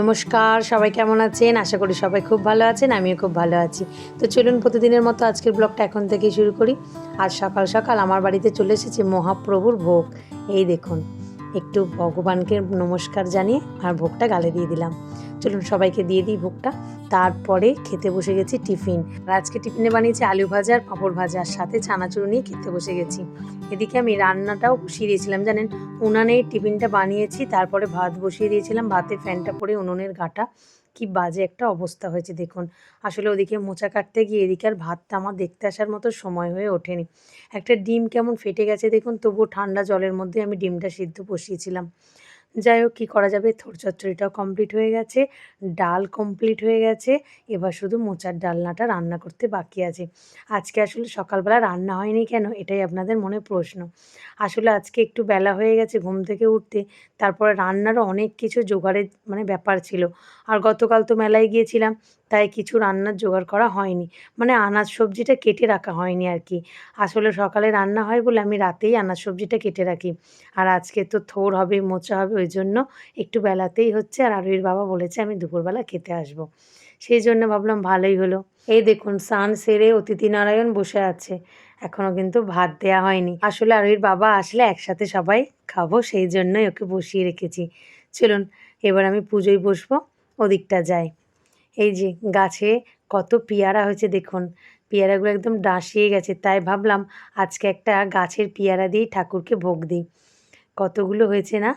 নমস্কার, সবাই কেমন আছেন? আশা করি সবাই খুব ভালো আছেন, আমিও খুব ভালো আছি। তো চলুন প্রতিদিনের মতো আজকের ব্লগটা এখন থেকেই শুরু করি। আজ সকাল সকাল আমার বাড়িতে চলে এসেছে মহাপ্রভুর ভোগ। এই দেখুন একটু ভগবানকে নমস্কার জানিয়ে আর ভোগটা গালে দিয়ে দিলাম। চলুন সবাইকে দিয়ে দিই ভোগটা। তারপরে খেতে বসে গেছি টিফিন। আর আজকে টিফিনে বানিয়েছি আলু ভাজা আর পাঁপড় ভাজা। আর সাথে চানাচুর নিয়ে খেতে বসে গেছি। এদিকে আমি রান্নাটাও বসিয়ে দিয়েছিলাম, জানেন? উনানে টিফিনটা বানিয়েছি, তারপরে ভাত বসিয়ে দিয়েছিলাম। ভাতে ফ্যানটা পরে উনুনের গাটা। কি বাজে একটা অবস্থা হয়েছে দেখুন। আসলে ওদিকে মোচা কাটতে গিয়ে এদিকে আর ভাতটা আমার দেখতে আসার মতো সময় হয়ে ওঠেনি। একটা ডিম কেমন ফেটে গেছে দেখুন, তবুও ঠান্ডা জলের মধ্যে আমি ডিমটা সিদ্ধ বসিয়েছিলাম। যাই হোক, কী করা যাবে? থোর কমপ্লিট হয়ে গেছে, ডাল কমপ্লিট হয়ে গেছে, এবার শুধু মোচার ডালনাটা রান্না করতে বাকি আছে। আজকে আসলে সকালবেলা রান্না হয়নি কেন? এটাই আপনাদের মনে প্রশ্ন। আসলে আজকে একটু বেলা হয়ে গেছে ঘুম থেকে উঠতে, তারপরে রান্নারও অনেক কিছু জোগাড়ের মানে ব্যাপার ছিল। আর গতকাল তো মেলায় গিয়েছিলাম, তাই কিছু রান্নার জোগাড় করা হয়নি। মানে আনাজ সবজিটা কেটে রাখা হয়নি আর কি। আসলে সকালে রান্না হয় বলে আমি রাতেই আনাজ সবজিটা কেটে রাখি। আর আজকে তো থোর হবে, মোচা হবে ওই জন্য একটু বেলাতেই হচ্ছে। আর আরুইর বাবা বলেছে, আমি দুপুরবেলা খেতে আসব। সেই জন্য ভাবলাম ভালোই হলো। এই দেখুন, স্নান সেরে অতিথি নারায়ণ বসে আছে। এখনও কিন্তু ভাত দেয়া হয়নি। আসলে আরুইর বাবা আসলে একসাথে সবাই খাব, সেই জন্যই ওকে বসিয়ে রেখেছি। চলুন, এবার আমি পুজোয় বসবো, ওদিকটা যাই। এই যে, গাছে কত পেয়ারা হয়েছে দেখুন। পেয়ারাগুলো একদম ডাঁশিয়ে গেছে। তাই ভাবলাম, আজকে একটা গাছের পেয়ারা দিয়েই ঠাকুরকে ভোগ দিই। কতগুলো হয়েছে না?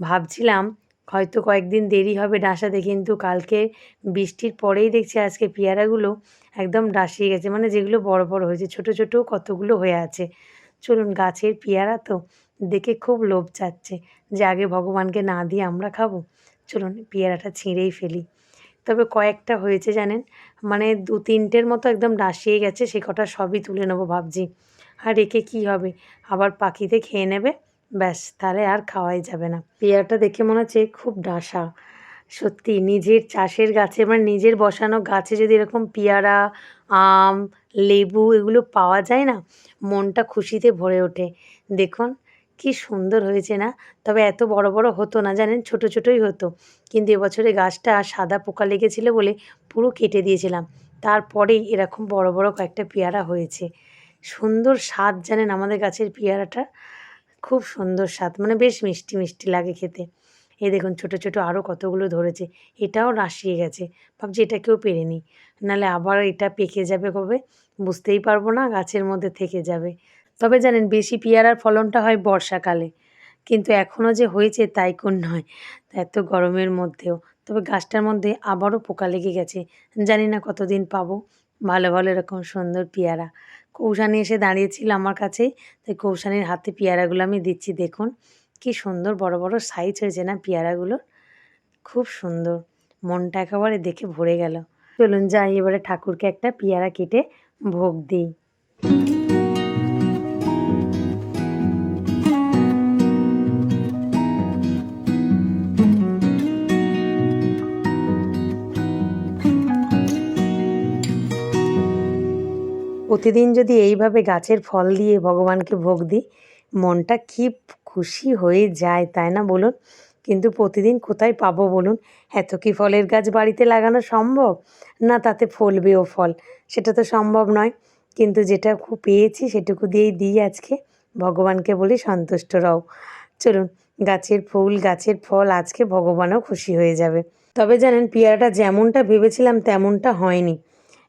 ভাবছিলাম হয়তো কয়েকদিন দেরি হবে ডাঁসাতে, কিন্তু কালকে বৃষ্টির পরেই দেখছি আজকে পেয়ারাগুলো একদম ডাঁসিয়ে গেছে। মানে যেগুলো বড় বড় হয়েছে, ছোট ছোট কতগুলো হয়ে আছে। চলুন গাছের পেয়ারা তো দেখে খুব লোভ চাচ্ছে যে আগে ভগবানকে না দিয়ে আমরা খাব। চলুন পেয়ারাটা ছিঁড়েই ফেলি। তবে কয়েকটা হয়েছে জানেন? মানে দু তিনটের মতো একদম ডাসিয়ে গেছে, সে কটা সবই তুলে নেব ভাবছি। আর রেখে কী হবে? আবার পাখিতে খেয়ে নেবে? ব্যাস, তাহলে আর খাওয়াই যাবে না। পেয়ারাটা দেখে মনে হচ্ছে খুব ডাসা। সত্যি, নিজের চাষের গাছে মানে নিজের বসানো গাছে যদি এরকম পেয়ারা, আম, লেবু এগুলো পাওয়া যায় না, মনটা খুশিতে ভরে ওঠে। দেখুন, কি সুন্দর হয়েছে না? তবে এত বড় বড় হতো না, জানেন? ছোট ছোটই হতো। কিন্তু এবছরে গাছটা সাদা পোকা লেগেছিল বলে পুরো কেটে দিয়েছিলাম। তারপরেই এরকম বড় বড় কয়েকটা পেয়ারা হয়েছে। সুন্দর স্বাদ জানেন আমাদের গাছের পেয়ারাটা খুব সুন্দর স্বাদ মানে বেশ মিষ্টি মিষ্টি লাগে খেতে। এই দেখুন, ছোট ছোট আরও কতগুলো ধরেছে, এটাও রাশিয়ে গেছে। ভাবছি এটাকেও পেরে নিই নাহলে আবার এটা পেকে যাবে কবে, বুঝতেই পারব না, গাছের মধ্যে থেকে যাবে। তবে জানেন, বেশি পেয়ারার ফলনটা হয় বর্ষাকালে, কিন্তু এখনও যে হয়েছে তাই কোন নয় এত গরমের মধ্যেও। তবে গাছটার মধ্যে আবারও পোকা লেগে গেছে, জানি না কতদিন পাবো, ভালো ভালো এরকম সুন্দর পেয়ারা। কৌশানি এসে দাঁড়িয়েছিল আমার কাছে। তাই কৌশানির হাতে পেয়ারাগুলো আমি দিচ্ছি, দেখুন। কি সুন্দর বড় বড় সাইজ হয়েছে না পেয়ারাগুলোর খুব সুন্দর। মনটা একেবারে দেখে ভরে গেল। চলুন যাই, এবারে ঠাকুরকে একটা পেয়ারা কেটে ভোগ দিই। প্রতিদিন যদি এইভাবে গাছের ফল দিয়ে ভগবানকে ভোগ দিই, মনটা কি খুশি হয়ে যায়, তাই না বলুন? কিন্তু প্রতিদিন কোথায় পাবো বলুন? এত কি ফলের গাছ বাড়িতে লাগানো সম্ভব? না, তাতে ফলবেও ফল, সেটা তো সম্ভব নয়। কিন্তু যেটা খুব পেয়েছি সেটুকু দিয়েই দিই আজকে। ভগবানকে বলি সন্তুষ্ট রও। চলুন, গাছের ফুল, গাছের ফল আজকে ভগবানও খুশি হয়ে যাবে। তবে জানেন, পেয়ারাটা যেমনটা ভেবেছিলাম তেমনটা হয়নি।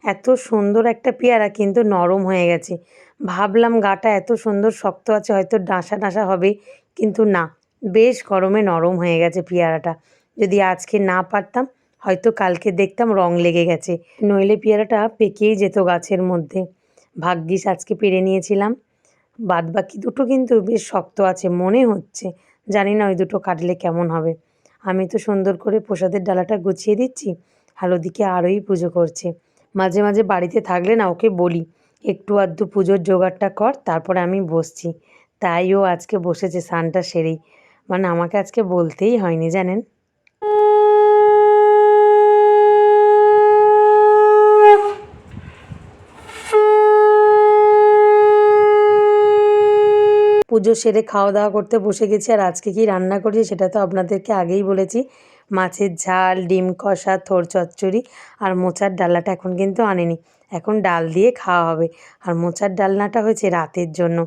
এত সুন্দর একটা পেয়ারা কিন্তু নরম হয়ে গেছে। ভাবলাম গাটা এত সুন্দর শক্ত আছে, হয়তো ডাঁসা ডাঁসা হবে, কিন্তু না, বেশ গরমে নরম হয়ে গেছে পেয়ারাটা। যদি আজকে না পারতাম, হয়তো কালকে দেখতাম রং লেগে গেছে, নইলে পেয়ারাটা পেকেই যেত গাছের মধ্যে। ভাগ্যিস আজকে পেরে নিয়েছিলাম। বাদ বাকি দুটো কিন্তু বেশ শক্ত আছে, মনে হচ্ছে, জানি না ওই দুটো কাটলে কেমন হবে। আমি তো সুন্দর করে প্রসাদের ডালাটা গুছিয়ে দিচ্ছি, আর ওদিকে আরোই পুজো করছে। মাঝে মাঝে বাড়িতে থাকলে না ওকে বলি, একটু আধটু পুজোর জোগাড়টা কর, তারপরে আমি বসছি। তাই ও আজকে বসেছে স্নানটা সেরেই। মানে আমাকে আজকে বলতেই হয়নি, জানেন? পুজো সেরে খাওয়া দাওয়া করতে বসে গেছি, আর আজকে কি রান্না করেছি সেটা তো আপনাদেরকে আগেই বলেছি। মাছের ঝাল, ডিম কষা, থোর চচ্চড়ি আর মোচার ডালনাটা এখন কিন্তু আনেনি। এখন ডাল দিয়ে খাওয়া হবে। আর মোচার ডালনাটা হয়েছে রাতের জন্য।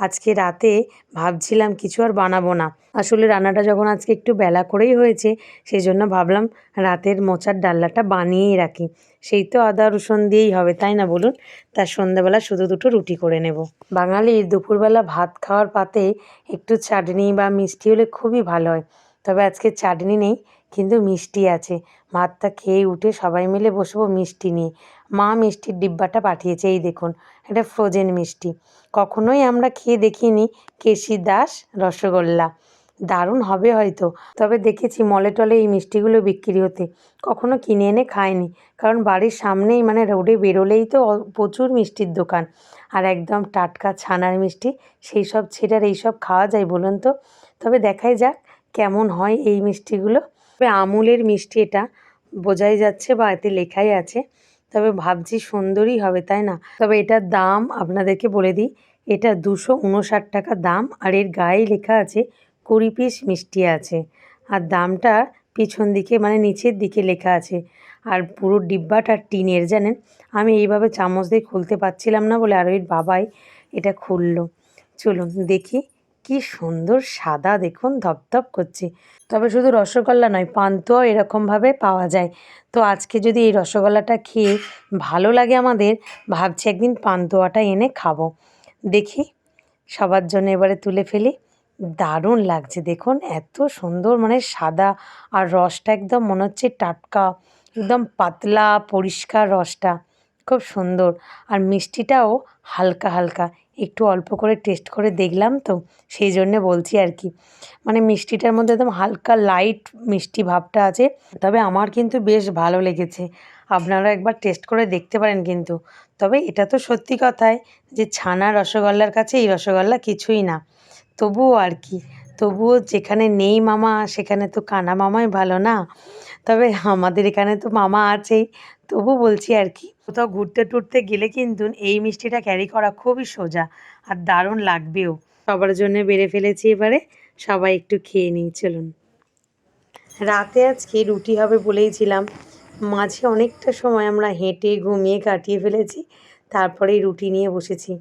আজকে রাতে ভাবছিলাম কিছু আর বানাবো না। আসলে রান্নাটা যখন আজকে একটু বেলা করেই হয়েছে সেই জন্য ভাবলাম রাতের মোচার ডালনাটা বানিয়েই রাখি। সেই তো আদা, রসুন দিয়েই হবে, তাই না বলুন? তার সন্ধ্যাবেলা শুধু দুটো রুটি করে নেব। বাঙালির দুপুরবেলা ভাত খাওয়ার পাতে একটু চাটনি বা মিষ্টি হলে খুবই ভালো হয়। তবে আজকে চাটনি নেই কিন্তু মিষ্টি আছে। ভাতটা খেয়ে উঠে সবাই মিলে বসবো মিষ্টি নিয়ে। মা মিষ্টির ডিব্বাটা পাঠিয়েছে, এই দেখুন এটা ফ্রোজেন মিষ্টি। কখনোই আমরা খেয়ে দেখিনি কেশি দাস রসগোল্লা। দারুণ হবে হয়তো, তবে দেখেছি মলে টলে এই মিষ্টিগুলো বিক্রি হতে। কখনো কিনে এনে খায়নি কারণ বাড়ির সামনেই মানে রোডে বেরোলেই তো প্রচুর মিষ্টির দোকান। আর একদম টাটকা ছানার মিষ্টি, সেই সব ছেড়ে আর এইসব খাওয়া যায় বলুন তো? তবে দেখাই যাক কেমন হয় এই মিষ্টিগুলো। তবে আমুলের মিষ্টি এটা বোঝাই যাচ্ছে বা এতে লেখাই আছে। তবে ভাবছি সুন্দরই হবে, তাই না? তবে এটার দাম আপনাদেরকে বলে দিই, এটা দুশো উনষাট টাকা দাম আর এর গায়ে লেখা আছে কুড়ি পিস মিষ্টি আছে। আর দামটা পিছন দিকে মানে নিচের দিকে লেখা আছে। আর পুরো ডিব্বাটা টিনের, জানেন? আমি এইভাবে চামচ দিয়ে খুলতে পারছিলাম না বলে আর ওই বাবাই এটা খুললো। চলুন দেখি। কি সুন্দর সাদা দেখুন, ধপধপ করছে। তবে শুধু রসগোল্লা নয়, পান্তুয়াও এরকমভাবে পাওয়া যায়। তো আজকে যদি এই রসগোল্লাটা খেয়ে ভালো লাগে আমাদের, ভাবছি একদিন পান্তুয়াটা এনে খাব। দেখি, সবার জন্য এবারে তুলে ফেলি। দারুণ লাগছে, দেখুন, এত সুন্দর মানে সাদা আর রসটা একদম মনে হচ্ছে টাটকা, একদম পাতলা, পরিষ্কার রসটা। খুব সুন্দর। আর মিষ্টিটাও হালকা হালকা। একটু অল্প করে টেস্ট করে দেখলাম তো, সেই জন্যে বলছি আর কি। মানে মিষ্টিটার মধ্যে একদম হালকা লাইট মিষ্টি ভাবটা আছে। তবে আমার কিন্তু বেশ ভালো লেগেছে। আপনারা একবার টেস্ট করে দেখতে পারেন কিন্তু। তবে এটা তো সত্যি কথাই যে ছানা রসগোল্লার কাছে এই রসগোল্লা কিছুই না। তবুও আর কি। তবুও যেখানে নেই মামা, সেখানে তো কানা মামাই ভালো না। তবে আমাদের এখানে তো মামা আছেই, তবু বলছি আর কি, কোথাও ঘুরতে টুরতে গেলে কিন্তু এই মিষ্টিটা ক্যারি করা খুবই সোজা আর দারুণ লাগবেও। সবার জন্য বেড়ে ফেলেছি এবারে, সবাই একটু খেয়ে নিই, চলুন। রাতে আজকে রুটি হবে বলেইছিলাম মাঝে অনেকটা সময় আমরা হেঁটে ঘুমিয়ে কাটিয়ে ফেলেছি তারপরেই রুটি নিয়ে বসেছি।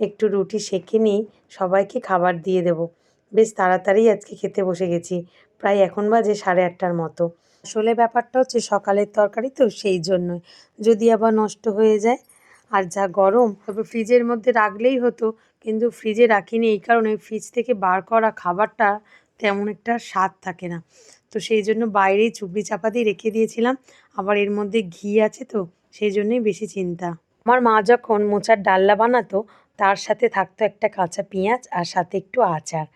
একটু রুটি সেঁকে নিয়ে সবাইকে খাবার দিয়ে দেব। বেশ তাড়াতাড়ি আজকে খেতে বসে গেছি, প্রায় এখন বাজে সাড়ে আটটার মতো। আসলে ব্যাপারটা হচ্ছে সকালের তরকারি তো সেই জন্যই। যদি আবার নষ্ট হয়ে যায়, আর যা গরম, তবে ফ্রিজের মধ্যে রাখলেই হতো, কিন্তু ফ্রিজে রাখিনি এই কারণে ফ্রিজ থেকে বার করা খাবারটা তেমন একটা স্বাদ থাকে না। তো সেই জন্য বাইরেই চুবড়ি চাপা দিয়ে রেখে দিয়েছিলাম, আবার এর মধ্যে ঘি আছে তো, সেই জন্যই বেশি চিন্তা। আমার মা যখন মোচার ডাল্লা বানাতো, তার সাথে থাকতো একটা কাঁচা পেঁয়াজ আর সাথে একটু আচার।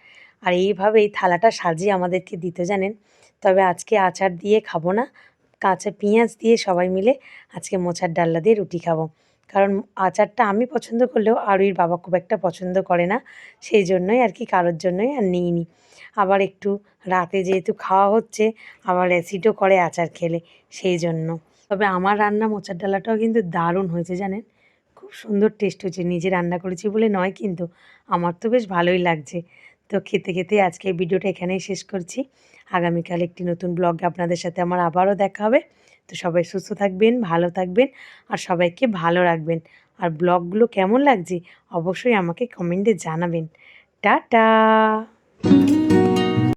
আর এইভাবেই থালাটা সাজিয়ে আমাদেরকে দিতে, জানেন? তবে আজকে আচার দিয়ে খাব না। কাঁচা পেঁয়াজ দিয়ে সবাই মিলে আজকে মোচার ডাল্লা দিয়ে রুটি খাব। কারণ আচারটা আমি পছন্দ করলেও আরুইর বাবা খুব একটা পছন্দ করে না। সেই জন্যই আর কি কারোর জন্যই আর নিইনি। আবার একটু রাতে যেহেতু খাওয়া হচ্ছে, আবার অ্যাসিডও করে আচার খেলে, সেই জন্য। তবে আমার রান্না মোচার ডালাটাও কিন্তু দারুণ হয়েছে জানেন? খুব সুন্দর টেস্ট হয়েছে। নিজে রান্না করেছি বলে নয় কিন্তু আমার তো বেশ ভালোই লাগছে। তো খেতে খেতে আজকে ভিডিওটা এখানেই শেষ করছি। আগামীকাল একটি নতুন ব্লগে আপনাদের সাথে আমার আবারও দেখা হবে। তো সবাই সুস্থ থাকবেন, ভালো থাকবেন আর সবাইকে ভালো রাখবেন। আর ব্লগগুলো কেমন লাগছে অবশ্যই আমাকে কমেন্টে জানাবেন। টাটা!